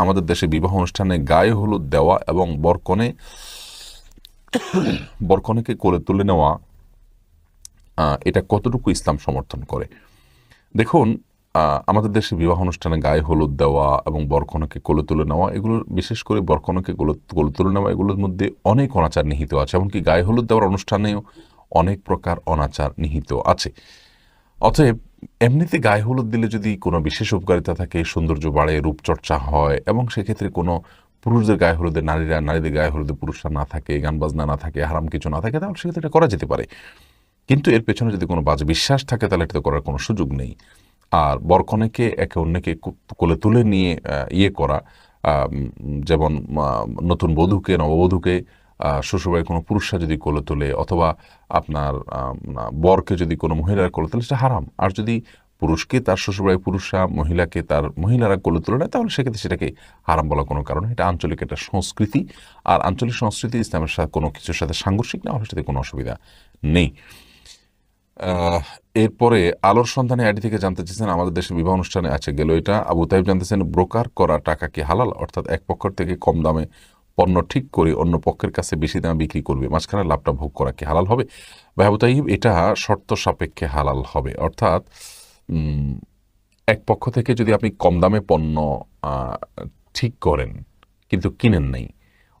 আমাদের দেশে বিবাহ অনুষ্ঠানে গায়ে হলুদ দেওয়া এবং বরকনে, বরকনেকে কোলে তুলে নেওয়া এটা কতটুকু ইসলাম সমর্থন করে? দেখুন আমাদের দেশে বিবাহ অনুষ্ঠানে গায়ে হলুদ দেওয়া এবং বরকনকে কোলে তুলে নেওয়া, এগুলো বিশেষ করে বরকনকে কোলে তুলে নেওয়া, এগুলোর মধ্যে অনেক অনাচার নিহিত আছে। এমনকি গায়ে হলুদ দেওয়ার অনুষ্ঠানেও অনেক প্রকার অনাচার নিহিত আছে। অতএব এমনিতে গায়ে হলুদ দিলে যদি কোনো বিশেষ উপকারিতা থাকে, সৌন্দর্য বাড়ে, রূপচর্চা হয় এবং সেক্ষেত্রে কোনো পুরুষদের গায়ে হলুদে, নারীরা, নারীদের গায়ে হলুদে পুরুষরা না থাকে, গান বাজনা না থাকে, হারাম কিছু না থাকে, তাহলে সেক্ষেত্রে এটা করা যেতে পারে। কিন্তু এর পেছনে যদি কোনো বাজে বিশ্বাস থাকে, তাহলে এটা করার কোনো সুযোগ নেই। আর বরকনেকে একে অন্যকে কোলে তুলে নিয়ে ইয়ে করা যেমন নতুন বধূকে, নববধূকে শ্বশুরবাড়ির কোনো পুরুষরা যদি কোলে তোলে অথবা আপনার বরকে যদি কোনো মহিলারা কোলে তোলে, সেটা হারাম। আর যদি পুরুষকে তার শ্বশুরবাড়ির পুরুষরা, মহিলাকে তার মহিলারা কোলে তুলে নেয় তাহলে সেক্ষেত্রে সেটাকে হারাম বলা কোনো কারণ এটা আঞ্চলিক একটা সংস্কৃতি। আর আঞ্চলিক সংস্কৃতি ইসলামের সাথে কোনো কিছুর সাথে সাংঘর্ষিক না হলে সেটাতে কোনো অসুবিধা নেই। এরপরে আলোর সন্ধানে আইডি থেকে জানতে চেয়েছেন, আমাদের দেশে বিবাহ অনুষ্ঠানে আছে, গেল এটা। আবু তাইব জানতেছেন ব্রোকার করা টাকা কি হালাল? অর্থাৎ এক পক্ষ থেকে কম দামে পণ্য ঠিক করে অন্য পক্ষের কাছে বেশি দামে বিক্রি করবে, মাঝখানে লাভটা ভোগ করা কি হালাল হবে? ভাই তাইব এটা শর্ত সাপেক্ষে হালাল হবে। অর্থাৎ এক পক্ষ থেকে যদি আপনি কম দামে পণ্য ঠিক করেন কিন্তু কিনেন নাই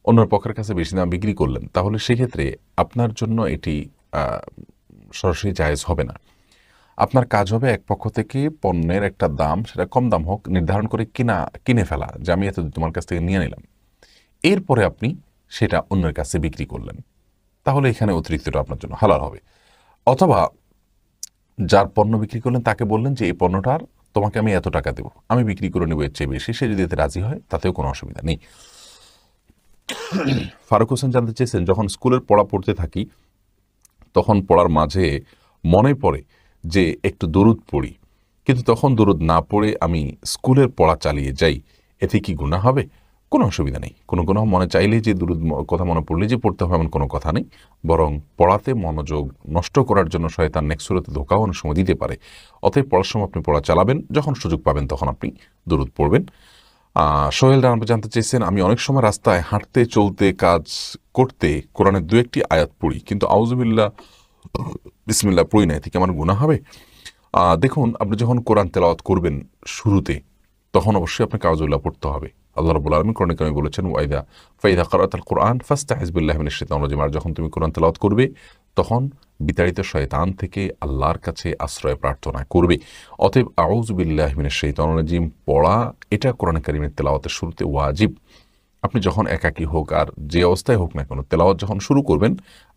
অন্য পক্ষের কাছে বেশি দাম বিক্রি করলেন, তাহলে সেক্ষেত্রে আপনার জন্য এটি সরাসরি জায়েজ হবে না। আপনার কাজ হবে এক পক্ষ থেকে পণ্যের একটা দাম, সেটা কম দাম হোক, নির্ধারণ করে কিনা, কিনে ফেলা, যে আমি এত তোমার কাছ থেকে নিয়ে নিলাম। এরপরে আপনি সেটা অন্যের কাছে বিক্রি করলেন। তাহলে এখানে অতিরিক্তটা আপনার জন্য হালাল হবে। অথবা যার পণ্য বিক্রি করলেন তাকে বললেন যে, এই পণ্যটার তোমাকে আমি এত টাকা দেবো। আমি বিক্রি করে নেব, এর চেয়ে বেশি। সে যদি এতে রাজি হয়, তাতেও কোনো অসুবিধা নেই। ফারুক হোসেন জানতে চেয়েছেন, যখন স্কুলের পড়া পড়তে থাকি, তখন পড়ার মাঝে মনে পড়ে যে, একটু দরুদ পড়ি। কিন্তু তখন দরুদ না পড়ে আমি স্কুলের পড়া চালিয়ে যাই। এতে কি গুণা হবে? কোনো অসুবিধা নেই। কোনো কোনো মনে চাইলে যে দরুদ ম- কথা মনে পড়লে যে পড়তে হবে এমন কোনো কথা নেই। বরং পড়াতে মনোযোগ নষ্ট করার জন্য শয়তান নেক্সুরতে ধোকাও অনেক সময় দিতে পারে। অতএব পড়ার সময় আপনি পড়া চালাবেন, যখন সুযোগ পাবেন তখন আপনি দরুদ পড়বেন। সোহেল রানা জানতে চেয়েছেন, আমি অনেক সময় রাস্তায় হাঁটতে, চলতে, কাজ করতে কোরআনের দু একটি আয়াত পড়ি, কিন্তু আউজুবিল্লাহ বিসমিল্লাহ পড়ি না এতে কি আমার গুণা হবে? দেখুন, আপনি যখন কোরআন তেলাওয়াত করবেন শুরুতে, তখন অবশ্যই আপনাকে আউজুল্লাহ পড়তে হবে। আল্লাহ রবুল আলমী কোরআন কামি বলেছেন ওয়াইদা ফাইদা করাত আল কোরআন ফাস্তা হিজবুল্লাহ মিন আর যখন তুমি কোরআন তেলাওয়াত করবে, তখন বিতাড়িত শয়তান থেকে আল্লাহর কাছে আশ্রয় প্রার্থনা করবে। অতএব আউজুবিল্লাহ মিন শৈতান পড়া, এটা কোরআন কারিমের তেলাওয়াতের শুরুতে ওয়াজিব। আপনি যখন একাকী হোক আর যে অবস্থায় হোক না কেন তেলাওয়াত যখন শুরু করবেন,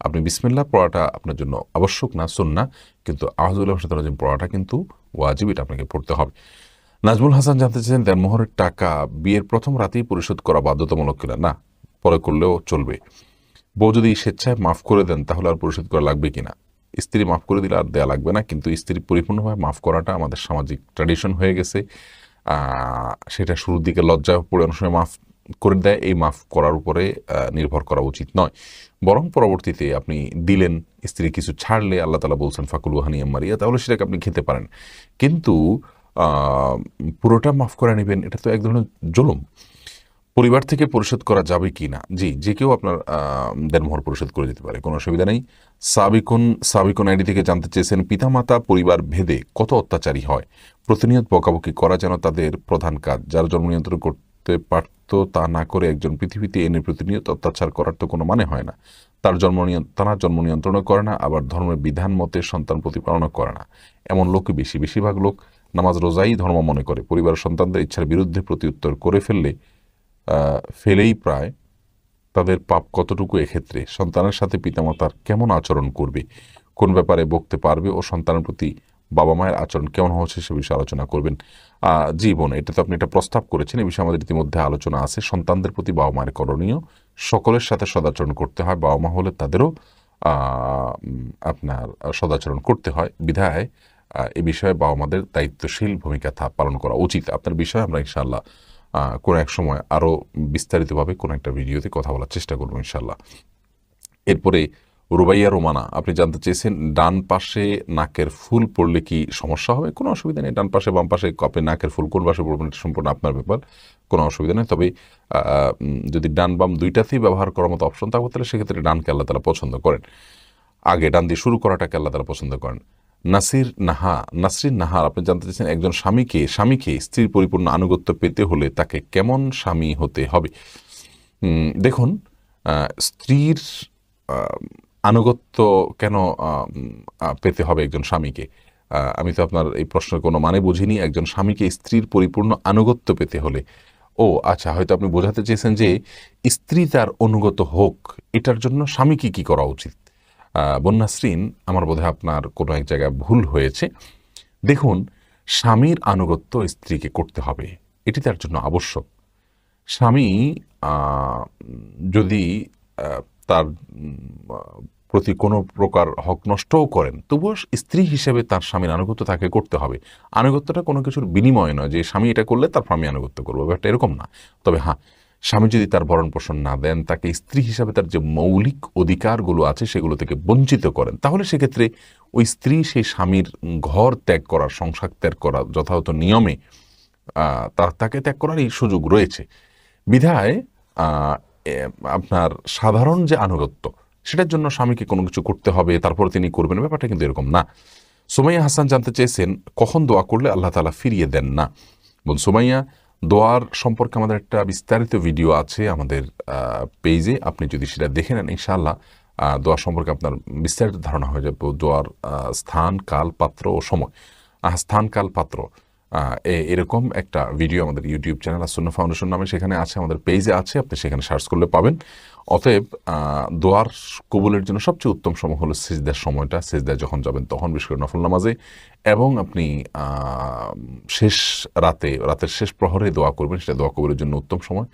আপনি বিসমিল্লাহ পড়াটা আপনার জন্য আবশ্যক না সুন্না কিন্তু আহজুল্লাহ রাজিম পড়াটা কিন্তু ওয়াজিব, এটা আপনাকে পড়তে হবে। নাজমুল হাসান জানতে চাইছেন দেনমোহরের টাকা বিয়ের প্রথম রাতেই পরিশোধ করা বাধ্যতামূলক কিনা? না, পরে করলেও চলবে। বউ যদি স্বেচ্ছায় মাফ করে দেন, তাহলে আর পরিশোধ করা লাগবে কিনা? স্ত্রী মাফ করে দিলে আর দেয়া লাগবে না, কিন্তু স্ত্রী পরিপূর্ণভাবে মাফ করাটা আমাদের সামাজিক ট্র্যাডিশন হয়ে গেছে। সেটা শুরুর দিকে লজ্জা পড়ে অনেক সময় মাফ করে দেয়, এই মাফ করার উপরে নির্ভর করা উচিত নয়। বরং পরবর্তীতে আপনি দিলেন, স্ত্রী কিছু ছাড়লে আল্লাহ তালা বলছেন, ফাকুল ওহানিয়া মারিয়া তাহলে সেটাকে আপনি খেতে পারেন। কিন্তু পুরোটা মাফ করে নেবেন, এটা তো এক ধরনের জুলুম। পরিবার থেকে পরিশোধ করা যাবে কি না? জি, যে কেউ আপনার দেনমোহর পরিশোধ করে দিতে পারে, কোনো অসুবিধা নেই। সাবিকুন সাবিকুন আইডি থেকে জানতে চেয়েছেন, পিতামাতা পরিবার ভেদে কত অত্যাচারী হয়? প্রতিনিয়ত বকাবকি করা যেন তাদের প্রধান কাজ। যারা জন্ম নিয়ন্ত্রণ করতে পারত তা না করে একজন পৃথিবীতে এনে প্রতিনিয়ত অত্যাচার করার তো কোনো মানে হয় না। তার জন্ম তারা জন্ম নিয়ন্ত্রণও করে না, আবার ধর্মের বিধান মতে সন্তান প্রতিপালনও করে না। এমন লোকই বেশি, বেশিরভাগ লোক নামাজ রোজাই ধর্ম মনে করে। পরিবারের সন্তানদের ইচ্ছার বিরুদ্ধে প্রতিউত্তর করে ফেললে ফেলেই প্রায় তাদের পাপ কতটুকু এক্ষেত্রে? সন্তানের সাথে পিতামাতার কেমন আচরণ করবে? কোন ব্যাপারে বকতে পারবে? ও সন্তানের প্রতি বাবা মায়ের আচরণ কেমন হচ্ছে সে বিষয়ে আলোচনা করবেন। আহ, জি বোন এটা তো আপনি একটা প্রস্তাব করেছেন এই বিষয়ে আমাদের ইতিমধ্যে আলোচনা আছে। সন্তানদের প্রতি বাবা মায়ের করণীয় সকলের সাথে সদাচরণ করতে হয়। বাবা মা হলে তাদেরও আপনার সদাচরণ করতে হয় বিধায় এ বিষয়ে বাবা মাদের দায়িত্বশীল ভূমিকা পালন করা উচিত। আপনার বিষয়ে আমরা ইনশাআল্লাহ আহ, কোনো এক সময় আরও বিস্তারিতভাবে কোনো একটা ভিডিওতে কথা বলার চেষ্টা করব ইনশাল্লাহ এরপরে রুবাইয়া রোমানা আপনি জানতে চেয়েছেন ডান পাশে নাকের ফুল পড়লে কি সমস্যা হবে? কোনো অসুবিধা নেই ডান পাশে বাম পাশে আপনি নাকের ফুল কোন পাশে পড়বেন এটা সম্পূর্ণ আপনার ব্যাপার কোনো অসুবিধা নেই। তবে যদি ডান বাম দুইটাতেই ব্যবহার করার মতো অপশন থাকবে তাহলে সেক্ষেত্রে ডানকে আল্লাহ তালা পছন্দ করেন। আগে ডান দিয়ে শুরু করাটাকে আল্লাহ তালা পছন্দ করেন। নাসির নাহা, নাসরিন নাহার, আপনি জানতে চাইছেন একজন স্বামীকে স্বামীকে স্ত্রীর পরিপূর্ণ আনুগত্য পেতে হলে তাকে কেমন স্বামী হতে হবে? দেখুন স্ত্রীর আনুগত্য কেন পেতে হবে একজন স্বামীকে? আমি তো আপনার এই প্রশ্নের কোনো মানে বুঝিনি। একজন স্বামীকে স্ত্রীর পরিপূর্ণ আনুগত্য পেতে হলে। ও আচ্ছা হয়তো আপনি বোঝাতে চেয়েছেন যে স্ত্রী তার অনুগত হোক, এটার জন্য স্বামীকে কি করা উচিত? বন্যাশ্রীন আমার বোধহয় আপনার কোনো এক জায়গায় ভুল হয়েছে। দেখুন, স্বামীর আনুগত্য স্ত্রীকে করতে হবে, এটি তার জন্য আবশ্যক। স্বামী যদি তার প্রতি কোনো প্রকার হক নষ্টও করেন, তবুও স্ত্রী হিসেবে তার স্বামীর আনুগত্য তাকে করতে হবে। আনুগত্যটা কোনো কিছুর বিনিময় নয় যে স্বামী এটা করলে তার স্বামী আনুগত্য করব, ব্যাপারটা এরকম না। তবে হ্যাঁ স্বামী যদি তার ভরণ পোষণ না দেন, তাকে স্ত্রী হিসাবে তার যে মৌলিক অধিকারগুলো আছে সেগুলো থেকে বঞ্চিত করেন, তাহলে সেক্ষেত্রে ওই স্ত্রী সেই স্বামীর ঘর ত্যাগ করার, সংসার ত্যাগ করা যথাযথ নিয়মে তাকে ত্যাগ করার এই সুযোগ রয়েছে। বিধায় আপনার সাধারণ যে আনুগত্য, সেটার জন্য স্বামীকে কোনো কিছু করতে হবে, তারপর তিনি করবেন, ব্যাপারটা কিন্তু এরকম না। সুমাইয়া হাসান জানতে চেয়েছেন, কখন দোয়া করলে আল্লাহ তালা ফিরিয়ে দেন না? বোন সুমাইয়া দোয়ার সম্পর্কে আমাদের একটা বিস্তারিত ভিডিও আছে আমাদের পেজে আপনি যদি সেটা দেখে নেন ইনশাআল্লাহ আহ, দোয়া সম্পর্কে আপনার বিস্তারিত ধারণা হয়ে যাবে। দোয়ার স্থান কাল পাত্র ও সময়। স্থান কাল পাত্র। এরকম একটা ভিডিও আমাদের ইউটিউব চ্যানেল আসন্ন ফাউন্ডেশন নামে সেখানে আছে, আমাদের পেজে আছে, আপনি সেখানে সার্চ করলে পাবেন। অতএব দোয়ার কবুলের জন্য সবচেয়ে উত্তম সময় হলো সিজদার সময়টা, সিজদায় যখন যাবেন তখন বিশেষ করে নফল নামাজে এবং আপনি শেষ রাতে, রাতের শেষ প্রহরে দোয়া করবেন, সেটা দোয়া কবুলের জন্য উত্তম সময়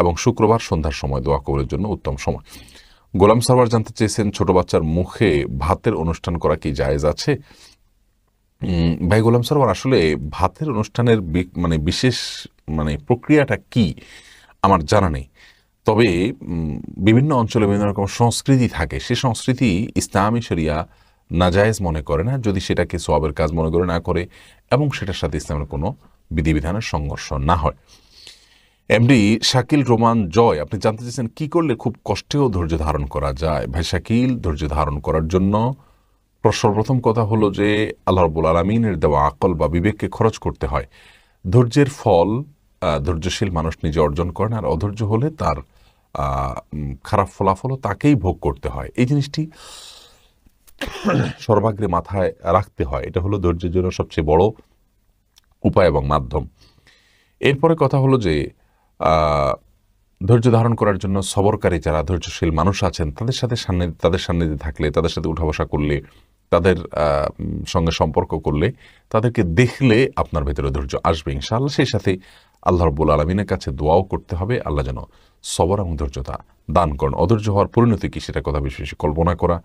এবং শুক্রবার সন্ধ্যার সময় দোয়া কবুলের জন্য উত্তম সময়। গোলাম সারওয়ার জানতে চেয়েছেন, ছোট বাচ্চার মুখে ভাতের অনুষ্ঠান করা কি জায়েজ আছে? ভাই গোলাম সরোয়ার আসলে ভাতের অনুষ্ঠানের মানে বিশেষ মানে প্রক্রিয়াটা কি, আমার জানা নেই। তবে বিভিন্ন অঞ্চলে বিভিন্ন রকম সংস্কৃতি থাকে। সে সংস্কৃতি ইসলামী শরিয়া নাজায়েজ মনে করে না, যদি সেটাকে সোয়াবের কাজ মনে করে না করে, এবং সেটার সাথে ইসলামের কোনো বিধিবিধানের সংঘর্ষ না হয়। এমডি শাকিল রোমান জয়, আপনি জানতে চাইছেন কি করলে খুব কষ্টেও ধৈর্য ধারণ করা যায়? ভাই শাকিল, ধৈর্য ধারণ করার জন্য সর্বপ্রথম কথা হলো যে আল্লাহ রব্বুল আলমিনের দেওয়া আকল বা বিবেককে খরচ করতে হয়। ধৈর্যের ফল ধৈর্যশীল মানুষ নিজে অর্জন করেন আর অধৈর্য হলে তার খারাপ ফলাফলও তাকেই ভোগ করতে হয়। এই জিনিসটি সর্বাগ্রে মাথায় রাখতে হয়। এটা হলো ধৈর্যের জন্য সবচেয়ে বড় উপায় এবং মাধ্যম। এরপরে কথা হলো যে ধৈর্য ধারণ করার জন্য সবরকারী যারা ধৈর্যশীল মানুষ আছেন, তাদের সাথে সান্নিধ্য, তাদের সান্নিধ্যে থাকলে, তাদের সাথে উঠা বসা করলে তাদের সঙ্গে সম্পর্ক করলে তাদেরকে দেখলে আপনার ভেতরে ধৈর্য আসবে ইনশাআল্লাহ। সেই সাথে আল্লাহ রব্বুল আলমিনের কাছে দোয়াও করতে হবে। আল্লাহ যেন সবর এবং ধৈর্যতা দান করেন। অধৈর্য হওয়ার পরিণতি কি সেটা কথা বেশি বেশি কল্পনা করা।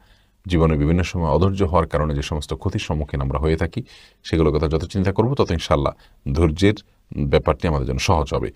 জীবনে বিভিন্ন সময় অধৈর্য হওয়ার কারণে যে সমস্ত ক্ষতির সম্মুখীন আমরা হয়ে থাকি, সেগুলোর কথা যত চিন্তা করব তত ইনশাল্লাহ ধৈর্যের ব্যাপারটি আমাদের জন্য সহজ হবে।